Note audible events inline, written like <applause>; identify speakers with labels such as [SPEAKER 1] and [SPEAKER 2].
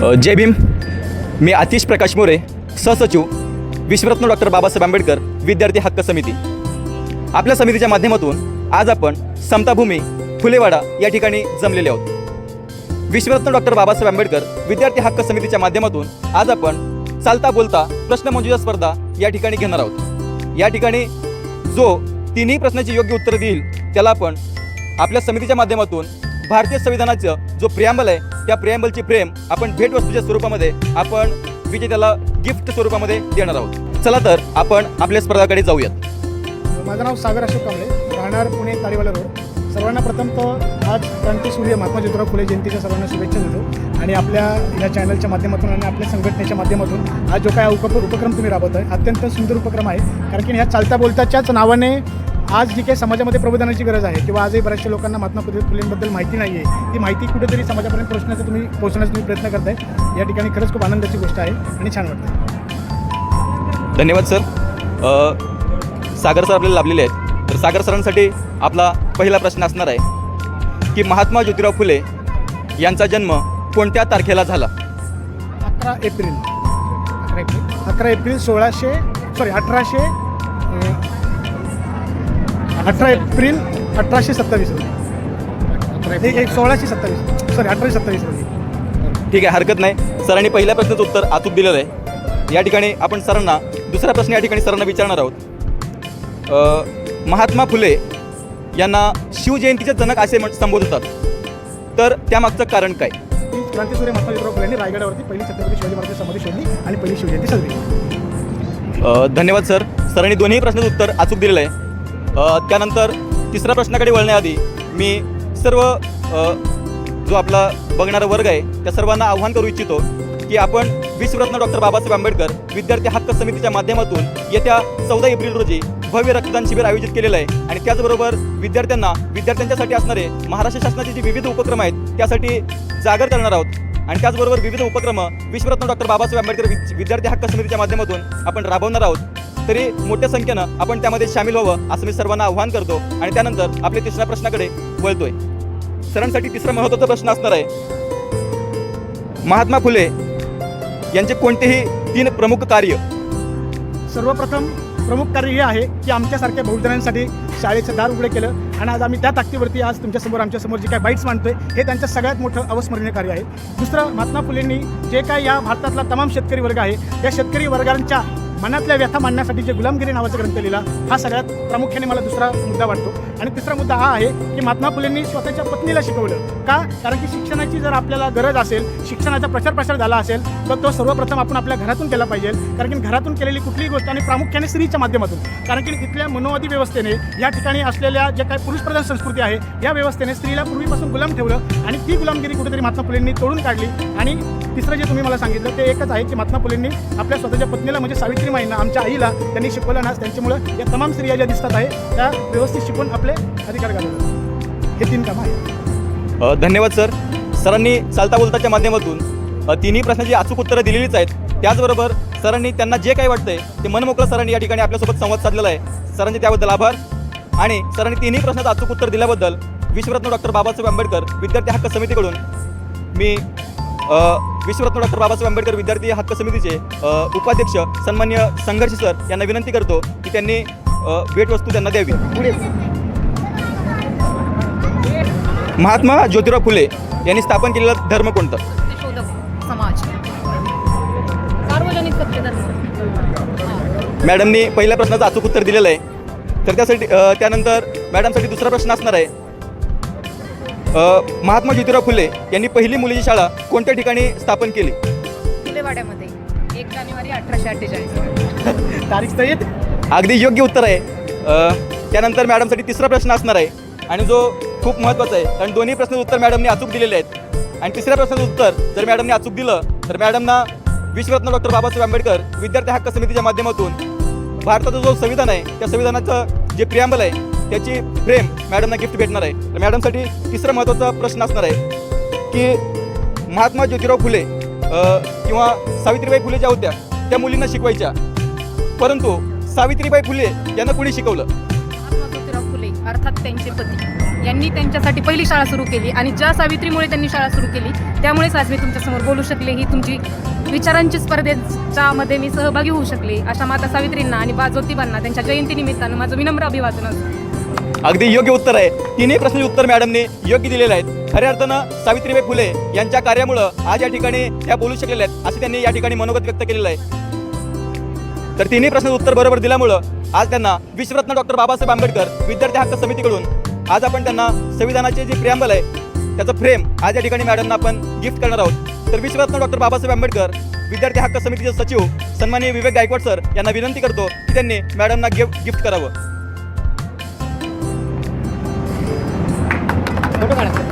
[SPEAKER 1] जय भीम. मी आतिश प्रकाश मोरे सहसचिव विश्वरत्न डॉक्टर बाबासाहेब आंबेडकर विद्यार्थी हक्क समिती. आपल्या समितीच्या माध्यमातून आज आपण समताभूमी फुलेवाडा या ठिकाणी जमलेले आहोत. विश्वरत्न डॉक्टर बाबासाहेब आंबेडकर विद्यार्थी हक्क समितीच्या माध्यमातून आज आपण चालता बोलता प्रश्नमंजुषा स्पर्धा या ठिकाणी घेणार आहोत. या ठिकाणी जो तिन्ही प्रश्नाची योग्य उत्तर देईल त्याला आपण आपल्या समितीच्या माध्यमातून भारतीय संविधानाचं जो प्रियांबल आहे त्या प्रियांबलची प्रेम आपण भेटवस्तूच्या स्वरूपामध्ये आपण विजेत्याला गिफ्ट स्वरूपामध्ये देणार आहोत. चला तर आपण आपल्या स्पर्धाकडे जाऊयात.
[SPEAKER 2] माझं नाव सागर अशोक कांबळे राहणार पुणे तारीवाला रोड. सर्वांना प्रथम तर आज क्रांतीसूर्य महात्मा ज्योतिराव फुले जयंतीच्या सर्वांना शुभेच्छा देतो आणि आपल्या या चॅनलच्या माध्यमातून आणि आपल्या संघटनेच्या माध्यमातून आज जो काय उप उपक्रम तुम्ही राबवत आहे अत्यंत सुंदर उपक्रम आहे. कारण की ह्या चालता बोलताच्याच नावाने आज जी काही समाजामध्ये प्रबोधनाची गरज आहे किंवा आजही बऱ्याचशा लोकांना महात्मा फुले फुलेंबद्दल माहिती नाही आहे ती माहिती कुठेतरी समाजापर्यंत पोहोचण्याचा तुम्ही पोहोचण्याचा तुम्ही प्रयत्न करताय. या ठिकाणी खरंच खूप आनंदाची गोष्ट आहे आणि छान वाटतं
[SPEAKER 1] धन्यवाद सर. सागर सर आपल्याला लाभलेले आहेत. तर सागर सरांसाठी आपला पहिला प्रश्न असणार आहे की महात्मा ज्योतिराव फुले यांचा जन्म कोणत्या तारखेला झाला?
[SPEAKER 2] अकरा एप्रिल. अकरा एप्रिल. अकरा एप्रिल सोळाशे सॉरी अठराशे अठरा एप्रिल अठराशे सत्तावीस रोजी. एक एक सोळाशे सत्तावीस. सॉरी अठराशे सत्तावीस रोजी.
[SPEAKER 1] ठीक आहे हरकत नाही. सरांनी पहिल्या प्रश्नाचं उत्तर अचूक दिलेलं आहे. या ठिकाणी आपण सरांना दुसरा प्रश्न या ठिकाणी सरांना विचारणार आहोत. अ, महात्मा फुले यांना शिवजयंतीचे जनक असे म्हण- संबोधतात. तर त्यामागचं कारण काय?
[SPEAKER 2] ती क्रांतीसूर्य महात्मा ज्योतिराव फुले यांनी रायगडावरती पहिली छत्रपती शिवाजी महाराज समाधी शोधली आणि पहिली शिवजयंती साजरी केली.
[SPEAKER 1] अ, धन्यवाद सर. सरांनी दोन्ही प्रश्नाचं उत्तर अचूक दिलेलं आहे. त्यानंतर तिसऱ्या प्रश्नाकडे वळण्याआधी मी सर्व जो आपला बघणारा वर्ग आहे त्या सर्वांना आव्हान करू इच्छितो की आपण विश्वरत्न डॉक्टर बाबासाहेब आंबेडकर विद्यार्थी हक्क समितीच्या माध्यमातून येत्या चौदा एप्रिल रोजी भव्य रक्तदान शिबिर आयोजित केलेलं आहे. आणि त्याचबरोबर विद्यार्थ्यांना विद्यार्थ्यांच्यासाठी असणारे महाराष्ट्र शासनाचे जे विविध उपक्रम आहेत त्यासाठी जागर करणार आहोत. आणि त्याचबरोबर विविध उपक्रम विश्वरत्न डॉक्टर बाबासाहेब आंबेडकर विद्यार्थी हक्क समितीच्या माध्यमातून आपण राबवणार आहोत. तरी मोठ्या संख्येनं आपण त्यामध्ये सामील व्हावं असं मी सर्वांना आव्हान करतो. आणि त्यानंतर आपल्या तिसऱ्या प्रश्नाकडे वळतोय. सरांसाठी तिसरा महत्त्वाचा प्रश्न असणार आहे. महात्मा फुले यांचे कोणतेही तीन प्रमुख कार्य?
[SPEAKER 2] सर्वप्रथम प्रमुख कार्य हे आहे की आमच्यासारख्या बहुजनांसाठी शाळेचं दार उघडे केलं. आणि आज आम्ही त्या ताकदीवरती आज तुमच्यासमोर आमच्यासमोर जे काही बाईट्स मांडतोय हे त्यांचं सगळ्यात मोठं अवस्मरणीय कार्य आहे. दुसरं महात्मा फुलेंनी जे काय या भारतातला तमाम शेतकरी वर्ग आहे या शेतकरी वर्गांच्या मनातल्या व्यथा मांडण्यासाठी जे गुलामगिरी नावाचा ग्रंथ लिहिला हा सगळ्यात प्रामुख्याने मला दुसरा मुद्दा वाटतो. आणि तिसरा मुद्दा हा आहे की महात्मा फुलेंनी स्वतःच्या पत्नीला शिकवलं. का? कारण की शिक्षणाची जर आपल्याला गरज असेल शिक्षणाचा प्रचार प्रसार झाला असेल तर तो सर्वप्रथम आपण आपल्या घरातून केला पाहिजे. कारण की घरातून केलेली कुठलीही गोष्ट आणि प्रामुख्याने स्त्रीच्या माध्यमातून. कारण की इथल्या मनोवादी व्यवस्थेने या ठिकाणी असलेल्या जे काही पुरुषप्रधान संस्कृती आहे या व्यवस्थेने स्त्रीला पूर्वीपासून गुलाम ठेवलं आणि ती गुलामगिरी कुठेतरी महात्मा फुलेंनी तोडून काढली. आणि तिसरं जे तुम्ही मला सांगितलं ते एकच आहे की महात्मा फुलेंनी आपल्या स्वतःच्या पत्नीला म्हणजे सावित्रीमाईंना आमच्या आईला त्यांनी शिकवलं ना त्यांच्यामुळं या तमाम स्त्रिया ज्या दिसतात आहे त्या व्यवस्थित शिकून आपले अधिकार घालवतात हे तीन कामं आहेत.
[SPEAKER 1] धन्यवाद सर. सरांनी चालता बोलताच्या माध्यमातून तिन्ही प्रश्नाची अचूक उत्तरं दिलेलीच आहेत. त्याचबरोबर सरांनी त्यांना जे काही वाटतंय ते मनमोकळं सरांनी या ठिकाणी आपल्यासोबत संवाद साधलेला आहे. सरांचे त्याबद्दल आभार. आणि सरांनी तिन्ही प्रश्नाचं अचूक उत्तर दिल्याबद्दल विश्वरत्न डॉक्टर बाबासाहेब आंबेडकर विद्यार्थी हक्क समितीकडून मी विश्वरत्न डॉक्टर बाबासाहेब आंबेडकर विद्यार्थी हक्क समितीचे उपाध्यक्ष सन्मान्य संघर्ष सर यांना विनंती करतो की त्यांनी भेटवस्तू त्यांना द्यावी. महात्मा ज्योतिराव फुले यांनी स्थापन केलेला धर्म कोणता?
[SPEAKER 3] समाज. सार्वजनिक.
[SPEAKER 1] मॅडमनी पहिल्या प्रश्नाचं अचूक उत्तर दिलेलं आहे. तर त्यासाठी त्यानंतर मॅडमसाठी दुसरा प्रश्न असणार आहे. महात्मा ज्योतिराव फुले यांनी पहिली मुलीची शाळा कोणत्या ठिकाणी स्थापन केली?
[SPEAKER 3] किलेवाड्यामध्ये. एक जानेवारी अठराशे अठ्ठेचाळीस. <laughs>
[SPEAKER 2] तारीख
[SPEAKER 1] अगदी योग्य उत्तर आहे. त्यानंतर मॅडमसाठी तिसरा प्रश्न असणार आहे. आणि जो खूप महत्त्वाचा आहे कारण दोन्ही प्रश्नाचं उत्तर मॅडमने अचूक दिलेले आहेत. आणि तिसऱ्या प्रश्नाचं उत्तर जर मॅडमने अचूक दिलं तर मॅडमना विश्वरत्न डॉक्टर बाबासाहेब आंबेडकर विद्यार्थी हक्क समितीच्या माध्यमातून भारताचं जो संविधान आहे त्या संविधानाचं जे प्रियांबल आहे त्याची फ्रेम मॅडमना गिफ्ट भेटणार आहे. तर मॅडमसाठी तिसरा महत्त्वाचा प्रश्न असणार आहे की महात्मा ज्योतिराव फुले किंवा सावित्रीबाई फुले ज्या होत्या त्या मुलींना शिकवायच्या. परंतु सावित्रीबाई फुले यांना कुणी शिकवलं?
[SPEAKER 3] महात्मा ज्योतिराव फुले अर्थात त्यांचे पती. यांनी त्यांच्यासाठी पहिली शाळा सुरू केली आणि ज्या सावित्रीमुळे त्यांनी शाळा सुरू केली त्यामुळेच आज मी तुमच्यासमोर बोलू शकले ही तुमची विचारांची स्पर्धेच्या मध्ये मी सहभागी होऊ शकले अशा माता सावित्रींना आणि बा ज्योतिबांना त्यांच्या जयंतीनिमित्तानं माझं विनम्र अभिवादन असतं.
[SPEAKER 1] अगदी योग्य उत्तर आहे. तिन्ही प्रश्नाचे उत्तर मॅडमने योग्य दिलेले आहेत. खऱ्या अर्थानं सावित्रीबाई फुले यांच्या कार्यामुळं आज या ठिकाणी त्या बोलू शकलेल्या आहेत असं त्यांनी या ठिकाणी मनोगत व्यक्त केलेलं आहे. तर तिन्ही प्रश्नाचं उत्तर बरोबर दिल्यामुळं आज त्यांना विश्वरत्न डॉक्टर बाबासाहेब आंबेडकर विद्यार्थी हक्क समितीकडून आज आपण त्यांना संविधानाचे जे प्रियांबल आहे त्याचं फ्रेम आज या ठिकाणी मॅडमना आपण गिफ्ट करणार आहोत. तर विश्वरत्न डॉक्टर बाबासाहेब आंबेडकर विद्यार्थी हक्क समितीचे सचिव सन्माननीय विवेक गायकवाड सर यांना विनंती करतो की त्यांनी मॅडमना गिफ्ट गिफ्ट करावं.
[SPEAKER 3] どこまで